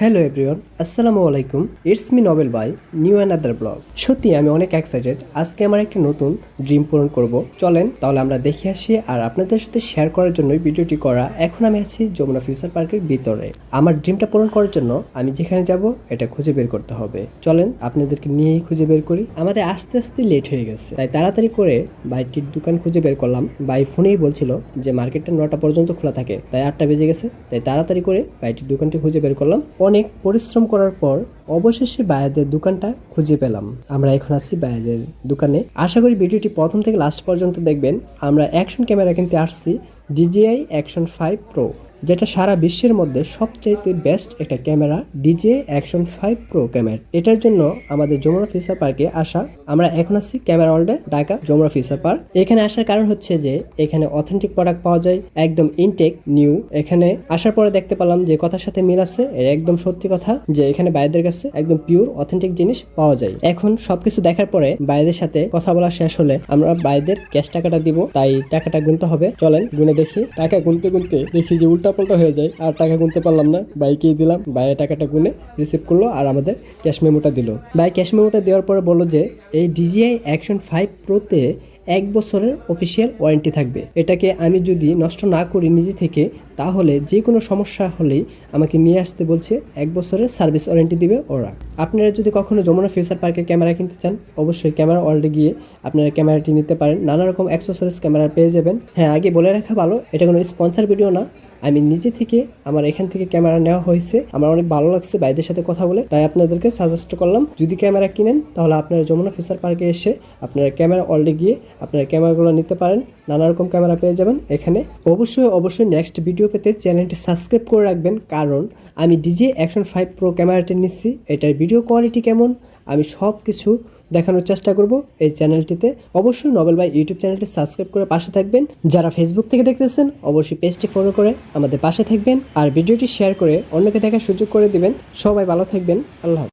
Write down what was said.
Hello everyone আসসালামু আলাইকুম। It's me Novel by new and another blog সত্যি, আমি অনেক এক্সাইটেড আজকে আমার একটি নতুন ড্রিম পূরণ করব। চলেন, তাহলে আমরা দেখে আসি আর আপনাদের সাথে শেয়ার করার জন্যই ভিডিওটি করা। এখন আমি আছি যমুনা ফিউচার পার্কের ভিতরে। আমার ড্রিমটা পূরণ করার জন্য আমি যেখানে যাব, এটা খুঁজে বের করতে হবে। চলেন, আপনাদেরকে নিয়েই খুঁজে বের করি। আমাদের আস্তে আস্তে লেট হয়ে গেছে। তাই তাড়াতাড়ি করে বাইকটির দোকান খুঁজে বের করলাম। বাই ফোনেই বলছিল যে, মার্কেটটা নটা পর্যন্ত খোলা থাকে। তাই আটটা বেজে গেছে। তাই তাড়াতাড়ি করে বাইকটির দোকানটি খুঁজে বের করলাম। অনেক পরিশ্রম করার পর অবশেষে বায়াদের দোকানটা খুঁজে পেলাম। আমরা এখন আসছি বায়াদের দোকানে। আশা করি ভিডিওটি প্রথম থেকে লাস্ট পর্যন্ত দেখবেন। আমরা অ্যাকশন ক্যামেরা কিনতে আসছি, ডিজিআই অ্যাকশন ফাইভ প্রো। যেটা সারা বিশ্বের মধ্যে সবচাইতে বেস্ট একটা camera DJI action five pro camera. এটার জন্য আমাদের যমুনা ফিউচার পার্কে আসা, আমরা এখন আছি ক্যামেরা ওয়ার্ল্ডে ঢাকা, যমুনা ফিউচার পার্ক। এখানে আসার কারণ হচ্ছে যে, এখানে অথেন্টিক প্রোডাক্ট পাওয়া যায়, একদম ইনটেক নিউ এখানে আসার পরে দেখতে পেলাম যে কথার সাথে মিল আছে একদম সত্যি কথা, যে এখানে বাইরের কাছে একদম পিওর অথেন্টিক জিনিস পাওয়া যায়। এখন সবকিছু দেখার পরে বাইরের সাথে কথা বলা শেষ হলে আমরা বাইরের ক্যাশ টাকাটা দিব, তাই টাকাটা গুনতে হবে। চলেন, গুনে দেখি। টাকা গুনতে গুনতে দেখি যে উল্টা পাল্টা হয়ে যায়, আর টাকা গুনতে পারলাম না। বাইকেই দিলাম বাইরে টাকাটা গুনে রিসিভ করল, আর আমাদের ক্যাশ মেমোটা দিল। বাই ক্যাশ মেমোটা দেওয়ার পরে বলল যে, এই ডিজিআই অ্যাকশন ফাইভ প্রোতে এক বছরের অফিসিয়াল ওয়ারেন্টি থাকবে। এটাকে আমি যদি নষ্ট না করি নিজে থেকে, তাহলে যে কোনো সমস্যা হলেই আমাকে নিয়ে আসতে বলছে, এক বছরের সার্ভিস ওয়ারেন্টি দিবে ওরা। আপনারা যদি কখনো যমুনা ফিউচার পার্কে ক্যামেরা কিনতে চান, অবশ্যই ক্যামেরা ওয়ার্ল্ডে গিয়ে আপনারা ক্যামেরাটি নিতে পারেন। নানা রকম অ্যাক্সেসরিজ ক্যামেরা পেয়ে যাবেন। হ্যাঁ আগে বলে রাখা ভালো, এটা কোনো স্পন্সার ভিডিও না আমি নিজে থেকে আমার এখান থেকে ক্যামেরা নেওয়া হয়েছে। আমার অনেক ভালো লাগছে ভাইদের সাথে কথা বলে, তাই আপনাদেরকে সাজেস্ট করলাম, যদি ক্যামেরা কিনেন, তাহলে আপনারা যমুনা ফিচার পার্কে এসে আপনারা ক্যামেরা অলরেডি গিয়ে আপনারা ক্যামেরাগুলো নিতে পারেন। নানা রকম ক্যামেরা পেয়ে যাবেন এখানে। অবশ্যই অবশ্যই নেক্সট ভিডিও পেতে চ্যানেলটি সাবস্ক্রাইব করে রাখবেন, কারণ আমি ডিজে অ্যাকশন ফাইভ প্রো ক্যামেরাটি নিচ্ছি। এটার ভিডিও কোয়ালিটি কেমন? আমি সব কিছু দেখানোর চেষ্টা করব এই চ্যানেলটিতে। অবশ্যই নবেল বাই ইউটিউব চ্যানেলটি সাবস্ক্রাইব করে পাশে থাকবেন। যারা ফেসবুক থেকে দেখতেছেন, অবশ্যই পেজটি ফলো করে আমাদের পাশে থাকবেন। আর ভিডিওটি শেয়ার করে অন্যকে দেখার সুযোগ করে দিবেন। সবাই ভালো থাকবেন। আল্লাহ।